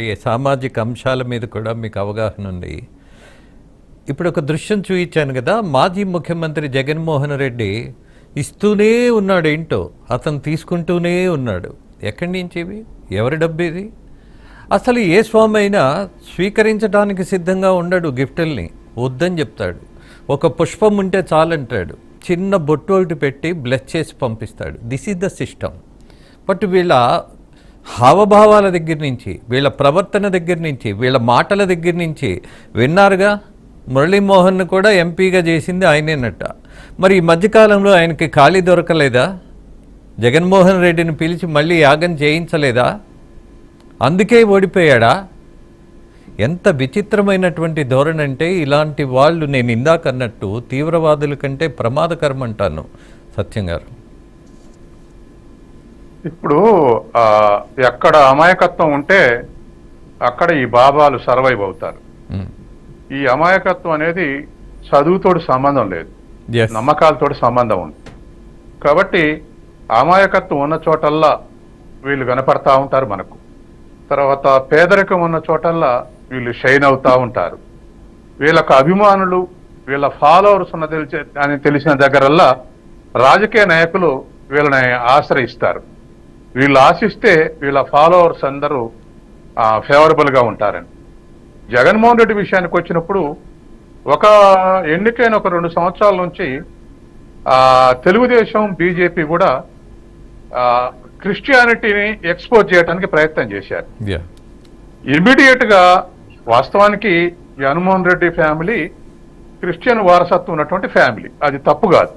ఈ సామాజిక అంశాల మీద కూడా మీకు అవగాహన ఉంది. ఇప్పుడు ఒక దృశ్యం చూయించాను కదా మాజీ ముఖ్యమంత్రి జగన్మోహన్ రెడ్డి ఇస్తూనే ఉన్నాడు ఏంటో అతను తీసుకుంటూనే ఉన్నాడు. ఎక్కడి నుంచి ఇవి? ఎవరి డబ్బు ఇది? అసలు ఏ స్వామి అయినా స్వీకరించడానికి సిద్ధంగా ఉండడు గిఫ్టుల్ని వద్దని చెప్తాడు. ఒక పుష్పం ఉంటే చాలంటాడు. చిన్న బొట్టు ఒకటి పెట్టి బ్లెస్ చేసి పంపిస్తాడు. This is the system but వీళ్ళ హావభావాల దగ్గర నుంచి వీళ్ళ ప్రవర్తన దగ్గర నుంచి వీళ్ళ మాటల దగ్గర నుంచి విన్నారుగా? మురళీమోహన్ను కూడా ఎంపీగా చేసింది ఆయనేనట. మరి ఈ మధ్యకాలంలో ఆయనకి ఖాళీ దొరకలేదా? జగన్మోహన్ రెడ్డిని పిలిచి మళ్ళీ యాగం చేయించలేదా? అందుకే ఓడిపోయాడా? ఎంత విచిత్రమైనటువంటి ధోరణి అంటే ఇలాంటి వాళ్ళు నేను ఇందాక అన్నట్టు తీవ్రవాదుల కంటే ప్రమాదకరం అంటాను సత్యం గారు. ఇప్పుడు ఎక్కడ అమాయకత్వం ఉంటే అక్కడ ఈ బాబాలు సర్వైవ్ అవుతారు. ఈ అమాయకత్వం అనేది చదువుతోటి సంబంధం లేదు. Yes. నమ్మకాలతోటి సంబంధం ఉంది. కాబట్టి అమాయకత్వం ఉన్న చోటల్లా వీళ్ళు కనపడతా ఉంటారు మనకు. తర్వాత పేదరికం ఉన్న చోటల్లా వీళ్ళు షైన్ అవుతా ఉంటారు. వీళ్ళకు అభిమానులు వీళ్ళ ఫాలోవర్స్ ఉన్న తెలిసి అని తెలిసిన దగ్గరల్లా రాజకీయ నాయకులు వీళ్ళని ఆశ్రయిస్తారు. వీళ్ళు ఆశిస్తే వీళ్ళ ఫాలోవర్స్ అందరూ ఫేవరబుల్గా ఉంటారని. జగన్మోహన్ రెడ్డి విషయానికి వచ్చినప్పుడు ఒక ఎన్నికైన ఒక రెండు సంవత్సరాల నుంచి ఆ తెలుగుదేశం బీజేపీ కూడా ఆ, క్రిస్టియానిటీని ఎక్స్పోజ్ చేయడానికి ప్రయత్నం చేశారు. యా ఇమ్మీడియట్గా వాస్తవానికి జగన్మోహన్ రెడ్డి ఫ్యామిలీ క్రిస్టియన్ వారసత్వం ఉన్నటువంటి ఫ్యామిలీ. అది తప్పు కాదు.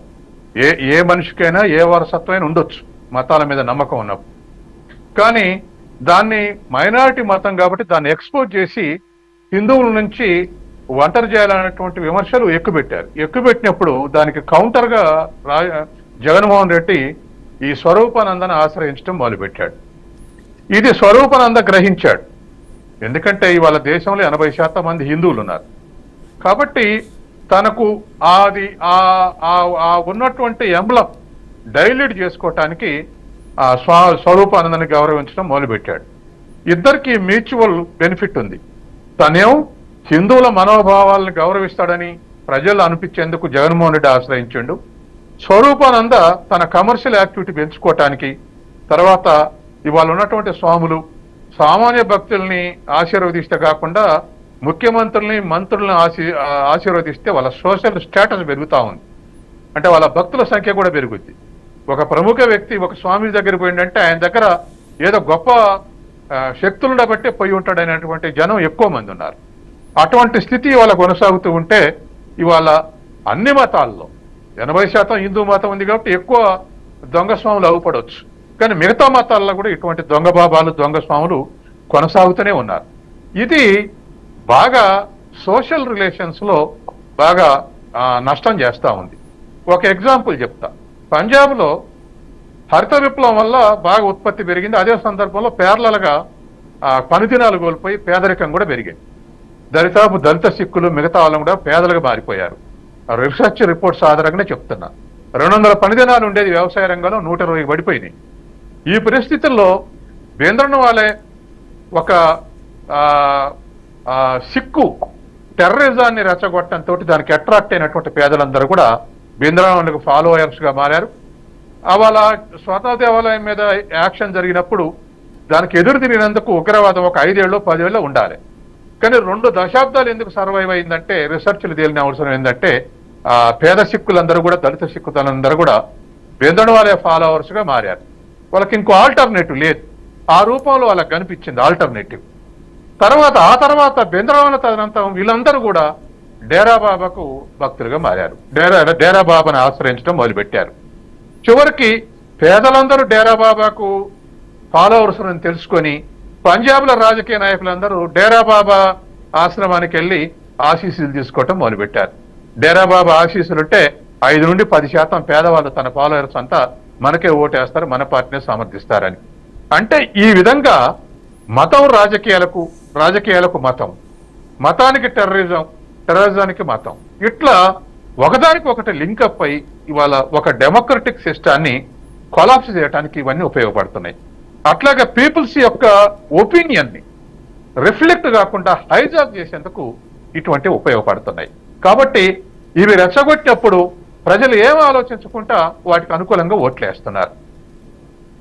ఏ ఏ మనిషికైనా ఏ వారసత్వం అయినా ఉండొచ్చు. మతాల మీద నమ్మకం ఉన్నప్పుడు. కానీ దాన్ని మైనారిటీ మతం కాబట్టి దాన్ని ఎక్స్పోజ్ చేసి హిందువుల నుంచి ఒంటరి చేయాలనేటువంటి విమర్శలు ఎక్కుపెట్టారు. ఎక్కుపెట్టినప్పుడు దానికి కౌంటర్గా రా జగన్మోహన్ రెడ్డి ఈ స్వరూపానందను ఆశ్రయించడం మొదలుపెట్టాడు. ఇది స్వరూపానంద గ్రహించాడు. ఎందుకంటే ఇవాళ దేశంలో ఎనభై శాతం మంది హిందువులు ఉన్నారు కాబట్టి తనకు అది ఆ ఆ- ఆ ఉన్నటువంటి ఎంబ్లం డైల్యూట్ చేసుకోవటానికి ఆ స్వ స్వరూపానందని గౌరవించడం మొదలుపెట్టాడు. ఇద్దరికి మ్యూచువల్ బెనిఫిట్ ఉంది. తనేం హిందువుల మనోభావాలను గౌరవిస్తాడని ప్రజలు అనిపించేందుకు జగన్మోహన్ రెడ్డి ఆశ్రయించిండు. స్వరూపానంద తన కమర్షియల్ యాక్టివిటీ పెంచుకోవటానికి తర్వాత ఇవాళ ఉన్నటువంటి స్వాములు సామాన్య భక్తుల్ని ఆశీర్వదిస్తే కాకుండా ముఖ్యమంత్రుల్ని మంత్రుల్ని ఆశీ ఆశీర్వదిస్తే వాళ్ళ సోషల్ స్టేటస్ పెరుగుతా ఉంది. అంటే వాళ్ళ భక్తుల సంఖ్య కూడా పెరుగుద్ది. ఒక ప్రముఖ వ్యక్తి ఒక స్వామి దగ్గర పోయిందంటే ఆయన దగ్గర ఏదో గొప్ప ఆ, శక్తులను బట్టే పోయి ఉంటాడు అనేటువంటి జనం ఎక్కువ మంది ఉన్నారు. అటువంటి స్థితి ఇవాళ కొనసాగుతూ ఉంటే ఇవాళ అన్ని మతాల్లో ఎనభై శాతం హిందూ మతం ఉంది కాబట్టి ఎక్కువ దొంగ స్వాములు అవ్వపడవచ్చు కానీ మిగతా మతాల్లో కూడా ఇటువంటి దొంగ బాబాలు దొంగ స్వాములు కొనసాగుతూనే ఉన్నారు. ఇది బాగా సోషల్ రిలేషన్స్లో బాగా నష్టం చేస్తూ ఉంది. ఒక ఎగ్జాంపుల్ చెప్తా. పంజాబ్లో హరిత విప్లవం వల్ల బాగా ఉత్పత్తి పెరిగింది. అదే సందర్భంలో పేర్లలుగా పనిదినాలు కోల్పోయి పేదరికం కూడా పెరిగింది దళితాపు దళిత సిక్కులు మిగతా వాళ్ళు కూడా పేదలుగా మారిపోయారు. రీసెర్చ్ రిపోర్ట్స్ ఆధారంగానే చెప్తున్నా. రెండు వందల పనిదినాలు ఉండేది వ్యవసాయ రంగంలో నూట ఇరవై పడిపోయినాయి. ఈ పరిస్థితుల్లో బేంద్రన్ వాళ్ళే ఒక సిక్కు టెర్రరిజాన్ని రెచ్చగొట్టడంతో దానికి అట్రాక్ట్ అయినటువంటి పేదలందరూ కూడా బీంద్రాలకు ఫాలోయర్స్గా మారారు. అవాళ స్వతः దేవాలయం మీద యాక్షన్ జరిగినప్పుడు దానికి ఎదురు తిరిగినందుకు ఉగ్రవాదం ఒక ఐదేళ్ళు పదేళ్ళు ఉండాలి. కానీ రెండు దశాబ్దాలు ఎందుకు సర్వైవ్ అయిందంటే రీసెర్చ్లు తేలిన అవసరం ఏంటంటే ఆ పేద సిక్కులందరూ కూడా దళిత సిక్కులందరూ కూడా బెందడవాలే ఫాలోవర్స్గా మారారు. వాళ్ళకి ఇంకో ఆల్టర్నేటివ్ లేదు. ఆ రూపంలో వాళ్ళకి కనిపించింది ఆల్టర్నేటివ్. తర్వాత ఆ తర్వాత బెంద్రవాల తదనంతరం వీళ్ళందరూ కూడా డేరా బాబాకు భక్తులుగా మారారు. డేరా డేరా బాబాను ఆశ్రయించడం మొదలుపెట్టారు. చివరికి పేదలందరూ డేరా బాబాకు ఫాలోవర్స్ అని తెలుసుకొని పంజాబ్ల రాజకీయ నాయకులందరూ డేరా బాబా ఆశ్రమానికి వెళ్ళి ఆశీస్సులు తీసుకోవటం మొదలుపెట్టారు. డేరా బాబా ఆశీస్సులు ఉంటే ఐదు నుండి పది శాతం పేదవాళ్ళు తన ఫాలోవర్స్ అంతా మనకే ఓటేస్తారు మన పార్టీని సమర్థిస్తారని. అంటే ఈ విధంగా మతం రాజకీయాలకు రాజకీయాలకు మతం. మతానికి టెర్రరిజం టెర్రరిజానికి మతం. ఇట్లా ఒకదానికి ఒకటి లింకప్ అయి ఇవాళ ఒక డెమోక్రటిక్ సిస్టాన్ని కొలాప్స్ చేయడానికి ఇవన్నీ ఉపయోగపడుతున్నాయి. అట్లాగే పీపుల్స్ యొక్క ఒపీనియన్ని రిఫ్లెక్ట్ కాకుండా హైజాక్ చేసేందుకు ఇటువంటి ఉపయోగపడుతున్నాయి. కాబట్టి ఇవి రెచ్చగొట్టినప్పుడు ప్రజలు ఏం ఆలోచించకుండా వాటికి అనుకూలంగా ఓట్లేస్తున్నారు.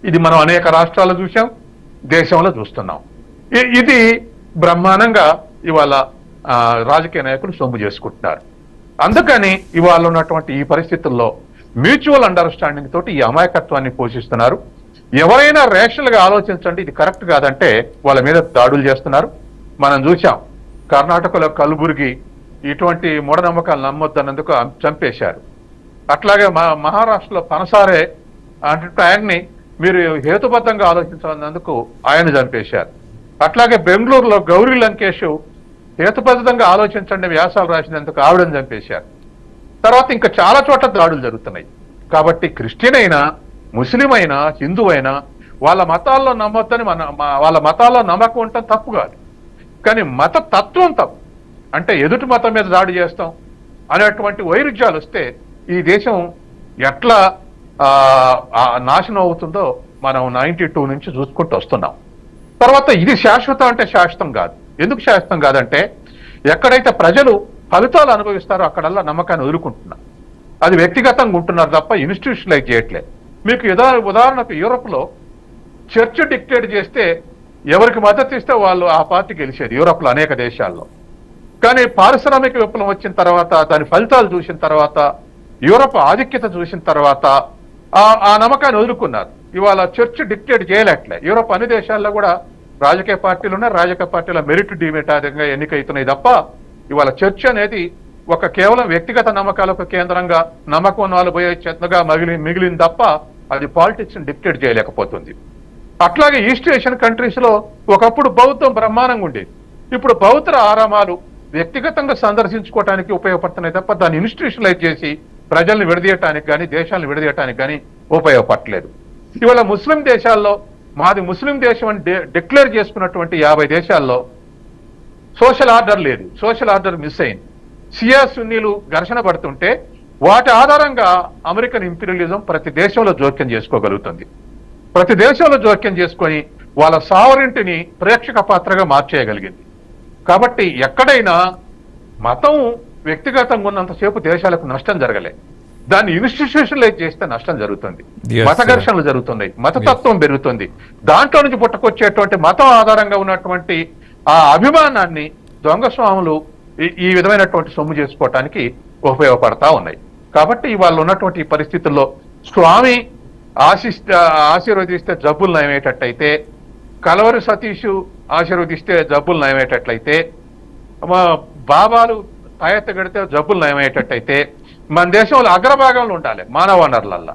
ఇది మనం అనేక రాష్ట్రాల్లో చూసాం దేశంలో చూస్తున్నాం. ఇది బ్రహ్మాండంగా ఇవాళ రాజకీయ నాయకులు సొమ్ము చేసుకుంటున్నారు. అందుకని ఇవాళ ఉన్నటువంటి ఈ పరిస్థితుల్లో మ్యూచువల్ అండర్స్టాండింగ్ తోటి ఈ అమాయకత్వాన్ని పోషిస్తున్నారు. ఎవరైనా రేషనల్గా ఆలోచించండి ఇది కరెక్ట్ కాదంటే వాళ్ళ మీద దాడులు చేస్తున్నారు. మనం చూసాం కర్ణాటకలో కలుబురిగి ఇటువంటి మూఢనమ్మకాలు నమ్మొద్దన్నందుకు చంపేశారు. అట్లాగే మా మహారాష్ట్రలో పనసారే అంటే ఆయన్ని మీరు హేతుబద్ధంగా ఆలోచించాలన్నందుకు ఆయన చంపేశారు. అట్లాగే బెంగళూరులో గౌరీ లంకేష్ హేతుబద్ధంగా ఆలోచించండి వ్యాసాలు రాసినందుకు ఆవిడని చంపేశారు. తర్వాత ఇంకా చాలా చోట్ల దాడులు జరుగుతున్నాయి. కాబట్టి క్రిస్టియన్ అయినా ముస్లిం అయినా హిందూ అయినా వాళ్ళ మతాల్లో నమ్మొద్దని మన వాళ్ళ మతాల్లో నమ్మకం ఉండటం తప్పు కాదు. కానీ మత తత్వం తప్పు. అంటే ఎదుటి మతం మీద దాడి చేస్తాం అనేటువంటి వైరుధ్యాలు వస్తే ఈ దేశం ఎట్లా నాశనం అవుతుందో మనం నైన్టీ టూ నుంచి చూసుకుంటూ వస్తున్నాం. తర్వాత ఇది శాశ్వతం అంటే శాశ్వతం కాదు. ఎందుకు శాశ్వతం కాదంటే ఎక్కడైతే ప్రజలు ఫలితాలు అనుభవిస్తారో అక్కడల్లా నమ్మకాన్ని వదులుకుంటున్నారు. అది వ్యక్తిగతంగా ఉంటున్నారు తప్ప ఇన్స్టిట్యూషనలైజ్ చేయట్లేదు. మీకు ఉదాహరణకు యూరోప్లో చర్చ్ డిక్టేట్ చేస్తే ఎవరికి మద్దతు ఇస్తే వాళ్ళు ఆ పార్టీ గెలిచేది యూరోప్లో అనేక దేశాల్లో. కానీ పారిశ్రామిక విప్లవం వచ్చిన తర్వాత దాని ఫలితాలు చూసిన తర్వాత యూరప్ ఆధిక్యత చూసిన తర్వాత ఆ ఆ నమ్మకాన్ని వదులుకున్నారు. ఇవాళ చర్చ్ డిక్టేట్ చేయలేట్లే. యూరోప్ అన్ని దేశాల్లో కూడా రాజకీయ పార్టీలు ఉన్నాయి రాజకీయ పార్టీల మెరిట్ డిమెట్ ఆధారంగా ఎన్నికవుతున్నాయి తప్ప ఇవాళ చర్చ్ అనేది ఒక కేవలం వ్యక్తిగత నమ్మకాలకు కేంద్రంగా నమ్మకం ఉన్న చెత్తగా మిగిలి మిగిలింది తప్ప అది పాలిటిక్స్ డిక్టేట్ చేయలేకపోతుంది. అట్లాగే ఈస్ట్ ఏషియన్ కంట్రీస్లో ఒకప్పుడు బౌద్ధం బ్రహ్మాండంగా ఉండేది. ఇప్పుడు బౌద్ధ ఆరామాలు వ్యక్తిగతంగా సందర్శించుకోవడానికి ఉపయోగపడుతున్నాయి తప్ప దాన్ని ఇన్స్టిట్యూషనలైజ్ చేసి ప్రజల్ని విడదీయటానికి కానీ దేశాలను విడదీయటానికి కానీ ఉపయోగపడలేదు. ఇవాళ ముస్లిం దేశాల్లో మాది ముస్లిం దేశం అని డిక్లేర్ చేసుకున్నటువంటి యాభై దేశాల్లో సోషల్ ఆర్డర్ లేదు. సోషల్ ఆర్డర్ మిస్ అయింది. సియా సున్నీలు ఘర్షణ పడుతుంటే వాటి ఆధారంగా అమెరికన్ ఇంపీరియలిజం ప్రతి దేశంలో జోక్యం చేసుకోగలుగుతుంది. ప్రతి దేశంలో జోక్యం చేసుకొని వాళ్ళ సావరింటిని ప్రేక్షక పాత్రగా మార్చేయగలిగింది. కాబట్టి ఎక్కడైనా మతం వ్యక్తిగతంగా ఉన్నంతసేపు దేశాలకు నష్టం జరగలేదు దాన్ని ఇన్స్టిట్యూషనలైజ్ చేస్తే నష్టం జరుగుతుంది. మత. ఘర్షణలు జరుగుతున్నాయి. మతతత్వం పెరుగుతుంది. దాంట్లో నుంచి పుట్టుకొచ్చేటువంటి మతం ఆధారంగా ఉన్నటువంటి ఆ అభిమానాన్ని దొంగ స్వాములు ఈ- విధమైనటువంటి సొమ్ము చేసుకోవటానికి ఉపయోగపడతా ఉన్నాయి. కాబట్టి ఇవాళ ఉన్నటువంటి పరిస్థితుల్లో స్వామి ఆశిస్తే ఆశీర్వదిస్తే జబ్బులు నయమయ్యేటట్టయితే కలవరి సతీష్ ఆశీర్వదిస్తే జబ్బులు నయమయ్యేటట్లయితే మా బాబాలు తాయెత్త గడితే జబ్బులు నయమయ్యేటట్టయితే మన దేశంలో అగ్రభాగంలో ఉండాలి మానవ వనరులల్లా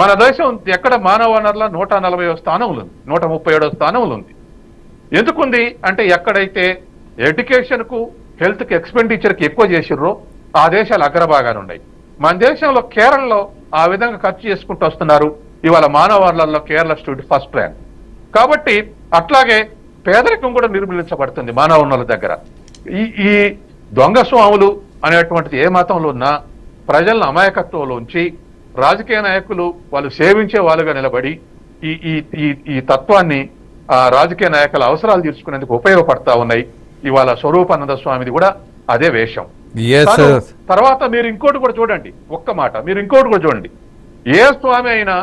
మన దేశం ఎక్కడ మానవ వనరుల నూట నలభై స్థానంలో ఉంది నూట ముప్పై ఏడో స్థానంలో ఉంది ఎందుకుంది? అంటే ఎక్కడైతే ఎడ్యుకేషన్కు హెల్త్కి ఎక్స్పెండిచర్కి ఎక్కువ చేసిర్రో ఆ దేశాలు అగ్రభాగాలు ఉన్నాయి. మన దేశంలో కేరళలో ఆ విధంగా ఖర్చు చేసుకుంటూ వస్తున్నారు. ఇవాళ మానవ వనరులలో కేరళ స్టూడ్ ఫస్ట్ ర్యాంక్. కాబట్టి అట్లాగే పేదరికం కూడా నిర్మూలించబడుతుంది మానవ వనరుల దగ్గర. ఈ ఈ దొంగ స్వాములు అనేటువంటిది ఏ మతంలో ఉన్నా ప్రజలను అమాయకత్వంలో ఉంచి రాజకీయ నాయకులు వాళ్ళు సేవించే వాళ్ళుగా నిలబడి ఈ ఈ ఈ ఈ తత్వాన్ని ఆ రాజకీయ నాయకుల అవసరాలు తీర్చుకునేందుకు ఉపయోగపడతా ఉన్నాయి. ఇవాళ స్వరూపానంద స్వామిది కూడా అదే వేషం. తర్వాత మీరు ఇంకోటి కూడా చూడండి. ఒక్క మాట. మీరు ఇంకోటి కూడా చూడండి. ఏ స్వామి అయినా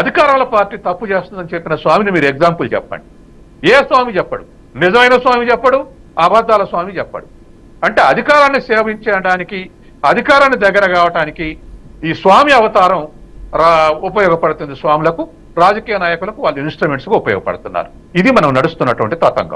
అధికారాల పార్టీ తప్పు చేస్తుందని చెప్పిన స్వామిని మీరు ఎగ్జాంపుల్ చెప్పండి. ఏ స్వామి చెప్పడు? నిజమైన స్వామి చెప్పడు అబద్ధాల స్వామి చెప్పడు. అంటే అధికారాన్ని సేవించడానికి అధికారాన్ని దగ్గర కావటానికి ఈ స్వామి అవతారం రా- ఉపయోగపడుతుంది స్వాములకు రాజకీయ నాయకులకు వాళ్ళ ఇన్స్ట్రుమెంట్స్ ఉపయోగపడుతున్నారు. ఇది మనం నడుస్తున్నటువంటి తతంగం.